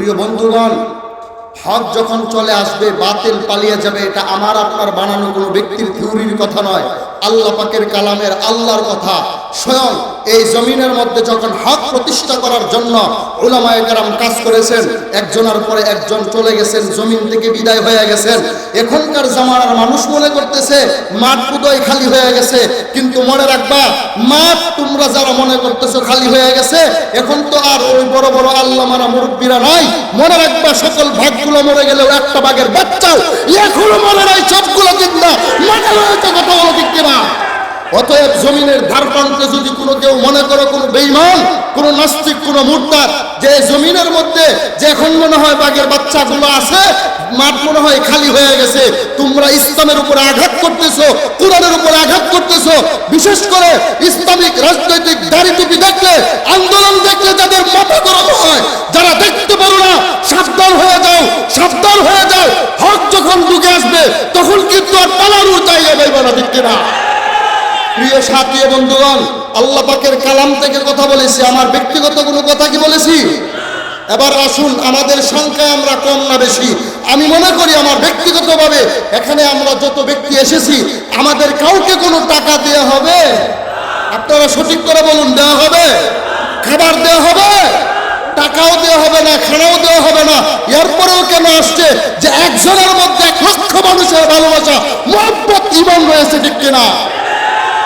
প্রিয় বন্ধুগণ হক যখন চলে আসবে, বাতিল পালিয়ে যাবে, এটা আমার আপনার বানানো কোনো ব্যক্তির থিওরির কথা নয়। আল্লাহ পাকের কালামের আল্লাহর কথা। স্বয়ং এই জমিনের মধ্যে যখন হক প্রতিষ্ঠা করার জন্য ওলামায়ে কারাম কাজ করেছেন, একজনের পরে একজন চলে গেছেন, জমিন থেকে বিদায় হয়ে গেছেন। এখনকার জামানার মানুষ মনে করতেছে, মাঠ পুদয় খালি হয়ে গেছে। কিন্তু মনে রাখবা, মাঠ তোমরা যারা মনে করতেছো খালি হয়ে গেছে, এখন তো আর ওই বড় বড় আল্লাহ মারা মুরব্বীরা নাই। মনে রাখবা, সকল ভাগগুলো মরে গেলেও একটা বাঘের বাচ্চাও এখনও মনে নাই, সবগুলো চিন্তা মনে রয়েছে কথা বলো কিনা অতএব জমিনের ধার প্রান্তে যদি কোনো কেউ মনে করো কোনো বেইমান কোন নাস্তিক, কোন মুর্তার যে জমিনের মধ্যে যে এখন মনে হয় বাঘের বাচ্চাগুলো আছে, মাঠ মনে হয় খালি হয়ে গেছে, তোমরা ইসলামের উপর আঘাত করতেছো, কোরআনের উপর আঘাত করতেছো, বিশেষ করে ইসলামিক রাজনৈতিক দাড়ি টুপি দেখলে, আন্দোলন দেখলে যাদের মাথা গরম হয়, যারা দেখতে পারো না, সাবধান হয়ে যাও, সাবধান হয়ে যাও, হক যখন ঢুকে আসবে, তখন কিন্তু আর পালানোর জায়গা পাইবে না না প্রিয় সাথী বন্ধুগণ, আল্লাহ পাকের কালাম থেকে কথা বলেছি, আমার ব্যক্তিগত কোনো কথা কি বলেছি? এবার আসুন, আমাদের সংখ্যায় আমরা কম না বেশি। আমি মনে করি আমার ব্যক্তিগতভাবে এখানে আমরা যত ব্যক্তি এসেছি, আমাদের কাউকে কোনো টাকা দেওয়া হবে? আপনারা সঠিক করে বলুন দেওয়া হবে? খাবার দেওয়া হবে? টাকাও দেওয়া হবে না, খানাও দেওয়া হবে না। এরপরেও কেন আসছে যে একজনের মধ্যে এক লক্ষ মানুষের ভালোবাসা, মহব্বত ইমান রয়েছে ঠিক কিনা?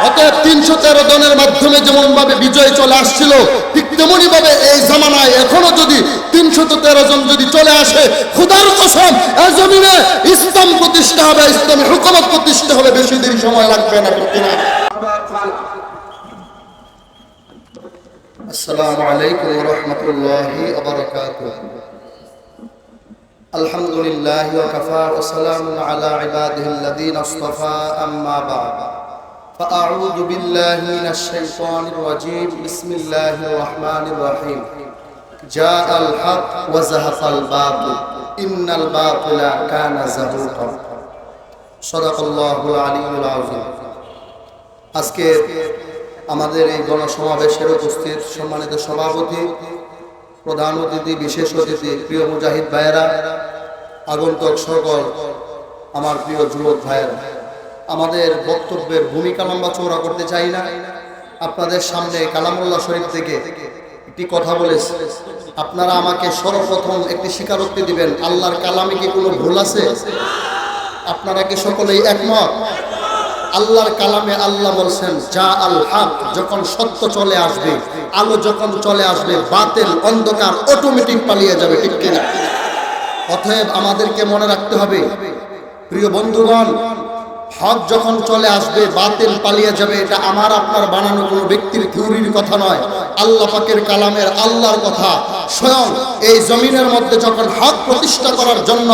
অতএব তিনশো তেরো জনের মাধ্যমে যেমন ভাবে বিজয় চলে আসছিল, ঠিক তেমনই ভাবে এই জামানায় এখনও যদি তিনশত তেরো জন যদি চলে আসে, খুদার কসম, এ জমিনে ইসলাম প্রতিষ্ঠা হবে, ইসলামী হুকুমত প্রতিষ্ঠা হবে, বেশি দিন সময় লাগবে না আসসালামু আলাইকুম রহমতুল্লাহি আলহামদুলিল্লাহ ওয়া কাফা, ওয়া সালামুন আলা ইবাদিহিল্লাযীনা ইসতাফা আম্মা বা'দ। فأعوذ بالله من الشيطان الرجيم بسم الله الرحمن الرحيم جاء الحق وزهق الباطل إن الباطل كان زهوقا صدق الله العلي العظيم আজকে আমাদের এই গণসমাবেশের উপস্থিত সম্মানিত সভাপতি প্রধান অতিথি বিশেষ অতিথি প্রিয় মুজাহিদ ভাইয়েরা আগন্তক সকল আমার প্রিয় যুবক ভাইয়েরা আমাদের বক্তব্যের ভূমিকা লম্বা চৌড়া করতে চাই না। আপনাদের সামনে কালামুল্লাহ শরীফ থেকে একটি কথা বলেছি আপনারা আমাকে সর্বপ্রথম একটি স্বীকারোক্তি দিবেন, আল্লাহর কালামে কি কোনো ভুল আছে? আপনারা কি সকলেই একমত? আল্লাহর কালামে আল্লাহ বলছেন, যা আল হক, যখন সত্য চলে আসবে, আলো যখন চলে আসবে, বাতিল অন্ধকার অটোমেটিক পালিয়ে যাবে, ঠিক কিনা? অতএব আমাদেরকে মনে রাখতে হবে, প্রিয় বন্ধুগণ হক যখন চলে আসবে, বাতিল পালিয়ে যাবে, এটা আমার, আপনার বানানো কোনো ব্যক্তির থিওরির কথা নয়। আল্লাহ পাকের কালামের আল্লাহর কথা। স্বয়ং এই জমিনের মধ্যে যখন হক প্রতিষ্ঠা করার জন্য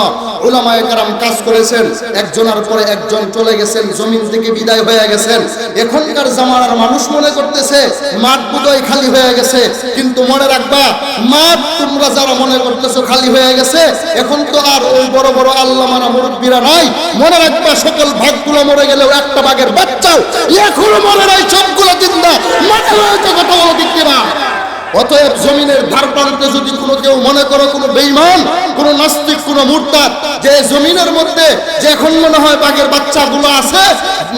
ওলামায়ে কারাম কাজ করেছেন একজনের পরে একজন চলে গেছেন, জমিন থেকে বিদায় হয়ে গেছেন। এখনকার জামানার মানুষ মনে করতেছে, মাঠ বুদয় খালি হয়ে গেছে। কিন্তু মনে রাখবা, মাঠ তোমরা যারা মনে করতেছো খালি হয়ে গেছে, এখন তো আর ওই বড় বড় আল্লাহ মানা মুরব্বীরা নাই। মনে রাখবা, সকল ভাগগুলো মরে গেলেও একটা বাঘের বাচ্চাও এখনও মনে নাই, সবগুলো চিন্তা মনে রয়েছে কথা বলো ঠিক কিনা অতএব জমিনের ধার প্রান্তে যদি কোনো কেউ মনে করো কোনো বেইমান কোন নাস্তিক, কোন মুরতাদ, যে জমিনের মধ্যে যে এখন মনে হয় বাঘের বাচ্চাগুলো আছে,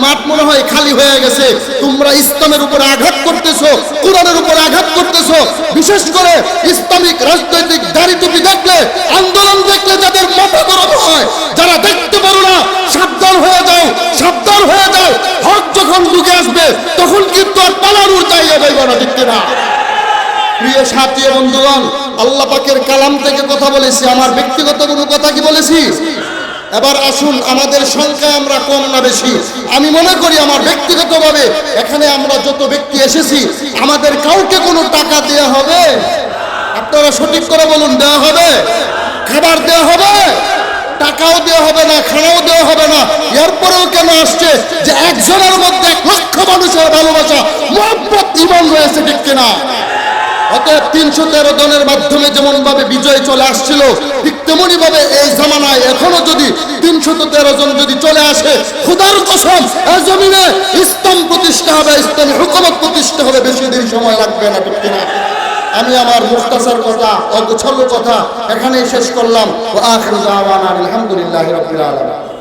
মাঠ মনে হয় খালি হয়ে গেছে, তোমরা ইসলামের উপর আঘাত করতেছো, কোরআনের উপর আঘাত করতেছো, বিশেষ করে ইসলামিক রাজনৈতিক দাড়ি টুপি দেখলে, আন্দোলন দেখলে যাদের মাথা গরম হয়, যারা দেখতে পারো না, সাবধান হয়ে যাও, সাবধান হয়ে যাও, হক যখন ঢুকে আসবে, তখন কিন্তু আর পালানোর জায়গা পাইবে না দেখতে না প্রিয় সাথী বন্ধুগণ, আল্লাহ পাকের কালাম থেকে কথা বলেছি, আমার ব্যক্তিগত কোনো কথা কি বলেছি? এবার আসুন, আমাদের সংখ্যায় আমরা কম না বেশি। আমি মনে করি আমার ব্যক্তিগতভাবে এখানে আমরা যত ব্যক্তি এসেছি, আমাদের কাউকে কোনো টাকা দেওয়া হবে? আপনারা সঠিক করে বলুন দেওয়া হবে? খাবার দেওয়া হবে? টাকাও দেওয়া হবে না, খানাও দেওয়া হবে না। এরপরেও কেন আসছে যে একজনের মধ্যে এক লক্ষ মানুষের ভালোবাসা, মহব্বত, ইমান রয়েছে ঠিক কিনা? অতএব তিনশো তেরো জনের মাধ্যমে যেমন ভাবে বিজয় চলে আসছিল, ঠিক তেমনি ভাবে এই জামানায় এখনও যদি তিনশত তেরো জন যদি চলে আসে, খুদার কসম জমিনে ইসলাম প্রতিষ্ঠা হবে, ইসলামী হুকুমত প্রতিষ্ঠা হবে, বেশি দিন সময় লাগবে না, ঠিক কিনা? আমি আমার মুখতাসার কথা, অগোছালো কথা এখানেই শেষ করলাম। আলহামদুলিল্লাহি আলামিন।